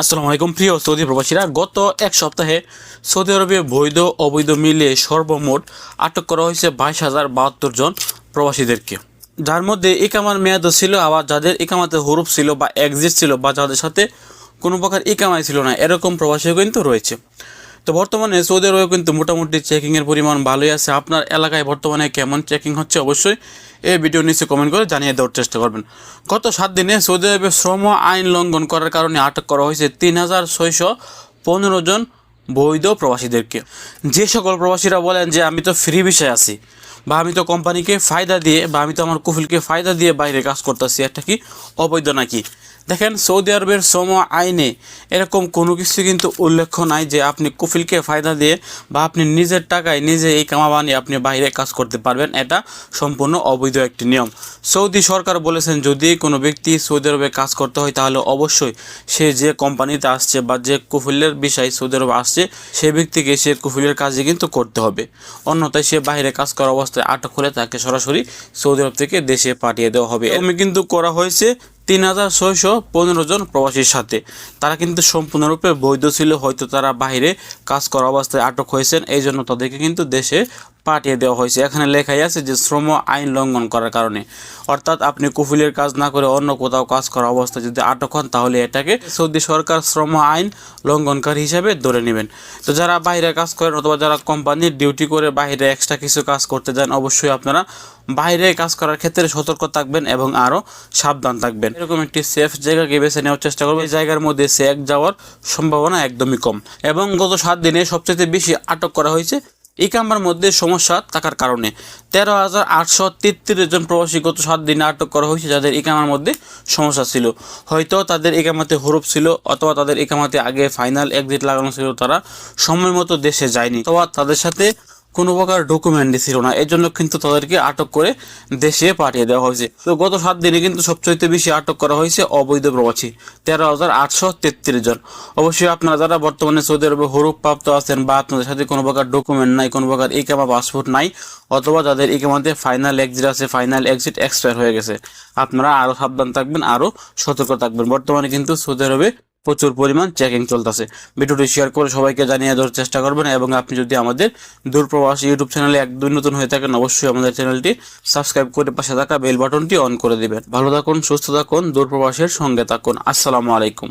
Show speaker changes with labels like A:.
A: আসসালামু আলাইকুম, প্রিয় সৌদি প্রবাসীরা। গত এক সপ্তাহে সৌদি আরবে বৈধ অবৈধ মিলিয়ে সর্বমোট আটক করা হয়েছে বাইশ হাজার বাহাত্তর জন প্রবাসীদেরকে। যার মধ্যে ইকামার মেয়াদও ছিল, আবার যাদের ইকামাতে হরুপ ছিল বা এক্সিট ছিল বা যাদের সাথে কোনো প্রকার ইকামাই ছিল না, এরকম প্রবাসীও কিন্তু রয়েছে। তো বর্তমানে সৌদি আরবে কিন্তু মোটামুটি চেকিংয়ের পরিমাণ ভালোই আছে। আপনার এলাকায় বর্তমানে কেমন চেকিং হচ্ছে অবশ্যই এই ভিডিও নিচে কমেন্ট করে জানিয়ে দেওয়ার চেষ্টা করবেন। গত সাত দিনে সৌদি আরবে শ্রম আইন লঙ্ঘন করার কারণে আটক করা হয়েছে তিন হাজার ছয়শো পনেরো জন বৈধ প্রবাসীদেরকে। যে সকল প্রবাসীরা বলেন যে, আমি তো ফ্রি বিষয়ে আছি বা আমি তো কোম্পানিকে ফায়দা দিয়ে বা আমি তো আমার কুফিলকে ফায়দা দিয়ে বাইরে কাজ করতেছি একটা কি অবৈধ নাকি? দেখেন সৌদি আরবের শ্রম আইনে এরকম কোনো কিছু কিন্তু উল্লেখ নাই যে আপনি কুফিলকে ফায়দা দিয়ে বা আপনি নিজের টাকায় নিজে এই কামা বানিয়ে আপনি বাইরে কাজ করতে পারবেন, এটা সম্পূর্ণ অবৈধ একটি নিয়ম। সৌদি সরকার বলেছেন, যদি কোনো ব্যক্তি সৌদি আরবে কাজ করতে হয়, তাহলে অবশ্যই সে যে কোম্পানিতে আসছে বা যে কুফিলের বিষয় সৌদি আরবে আসছে, সে ব্যক্তিকে সে কুফিলের কাজই কিন্তু করতে হবে। অন্যথায় সে বাইরে কাজ করা অবস্থায় আটক হলে তাকে সরাসরি সৌদি আরব থেকে দেশে পাঠিয়ে দেওয়া হবে। এমনি কিন্তু করা হয়েছে তিন হাজার ছয়শো পনেরো জন প্রবাসীর সাথে। তারা কিন্তু সম্পূর্ণরূপে বৈধ ছিল, হয়তো তারা বাইরে কাজ করা অবস্থায় আটক হয়েছেন, এই জন্য তাদেরকে কিন্তু দেশে পাঠিয়ে দেওয়া হয়েছে। এখানে লেখাই আছে যে শ্রম আইন লঙ্ঘন করার কারণে। অর্থাৎ আপনি কুফিলের কাজ না করে অন্য কোথাও কাজ করা অবস্থায় যদি আটক হন, তাহলে এটাকে সৌদি সরকার শ্রম আইন লঙ্ঘনকারী হিসেবে ধরে নেবেন। তো যারা বাইরে কাজ করেন অথবা যারা কোম্পানির ডিউটি করে বাইরে এক্সট্রা কিছু কাজ করতে যান, অবশ্যই আপনারা বাইরে কাজ করার ক্ষেত্রে সতর্ক থাকবেন এবং আরও সাবধান থাকবেন। এরকম একটি সেফ জায়গাকে বেছে নেওয়ার চেষ্টা করবেন। এই জায়গার মধ্যে সেক যাওয়ার সম্ভাবনা একদমই কম। এবং গত সাত দিনে সবচেয়ে বেশি আটক করা হয়েছে ইকামার মধ্যে সমস্যা থাকার কারণে। তেরো হাজার আটশো তেত্রিশ জন প্রবাসী গত সাত দিনে আটক করা হয়েছে যাদের ইকামার মধ্যে সমস্যা ছিল। হয়তো তাদের একামাতে হরুপ ছিল অথবা তাদের একামাতে আগে ফাইনাল এক্সিট লাগানো ছিল, তারা সময় মতো দেশে যায়নি। অথবা তাদের সাথে কোনো প্রকার ডকুমেন্টই ছিল না। এর জন্য কিন্তু তাদেরকে আটক করে দেশে পাঠিয়ে দেওয়া হয়েছে। তো গত সাত দিনে কিন্তু সবচেয়ে বেশি আটক করা হয়েছে অবৈধ প্রবাসী, তেরো হাজার আটশো তেত্রিশ জন। অবশ্যই আপনারা যারা বর্তমানে সৌদি আরবে হরুপ প্রাপ্ত আছেন বা আপনাদের সাথে কোনো প্রকার ডকুমেন্ট নাই, কোনো প্রকার ইকামা পাসপোর্ট নাই, অথবা যাদের ইকামাতে ফাইনাল এক্সিট আছে ফাইনাল এক্সিট এক্সপায়ার হয়ে গেছে, আপনারা আরও সাবধান থাকবেন আরও সতর্ক থাকবেন। বর্তমানে কিন্তু সৌদি আরবে প্রচুর পরিমাণ চেকিং চলতেছে। ভিডিওটি শেয়ার করে সবাইকে জানিয়ে দেওয়ার চেষ্টা করবেন এবং আপনি যদি আমাদের দূরপ্রবাস ইউটিউব চ্যানেলে একদম নতুন হয়ে থাকেন, অবশ্যই আমাদের চ্যানেলটি সাবস্ক্রাইব করে পাশে থাকা বেল বাটনটি অন করে দেবেন। ভালো থাকুন, সুস্থ থাকুন, দূরপ্রবাসের সঙ্গে থাকুন। আসসালামু আলাইকুম।